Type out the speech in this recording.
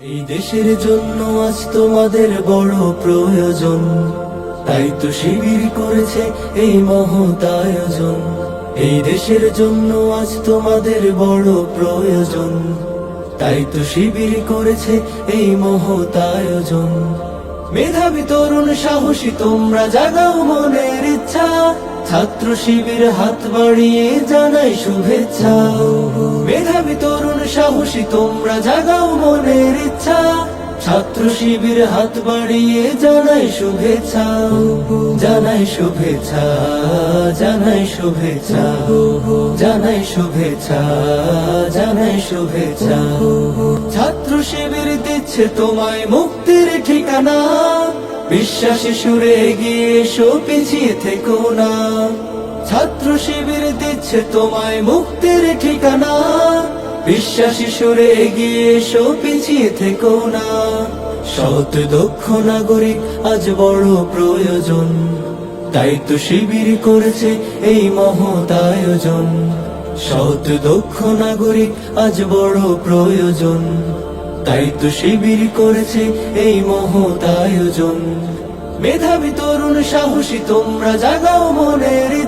এই দেশের জন্য আজ তোমাদের বড় প্রয়োজন। তাই তো শিবির করেছে এই মহৎ আয়োজন। এই দেশের জন্য আজ তোমাদের বড় প্রয়োজন। তাই তো শিবির করেছে এই মহৎ আয়োজন। মেধাবী তরুণ সাহসী, তোমরা জাগাও মনের ইচ্ছা। ছাত্র শিবির হাত বাড়িয়ে জানাই শুভেচ্ছা। মেধাবী তরুণ সাহসী, তোমরা জাগাও মনের ইচ্ছা ছাত্র শিবির হাত বাড়িয়ে জানাই শুভেচ্ছা। জানাই শুভেচ্ছা জানাই শুভেচ্ছা জানাই শুভেচ্ছা জানাই শুভেচ্ছা। ছাত্র শিবির দিচ্ছে তোমায় মুক্তির ঠিকানা। বিশ্বাসী সুরে গিয়ে এসো, পিছিয়ে থেকো না। ছাত্র শিবির দিচ্ছে তোমায় মুক্তির ঠিকানা। বিশ্বাসী সুরে এগিয়ে এসো, পিছিয়ে থেকো না। সৎ, দক্ষ নাগরিক, আজ বড় প্রয়োজন। তাই তো শিবির করেছে এই মহৎ আয়োজন। সৎ, দক্ষ নাগরিক, আজ বড় প্রয়োজন। তাই তো শিবির করেছে এই মহৎ আয়োজন। মেধাবী তরুণ, সাহসী, তোমরা জাগাও মনের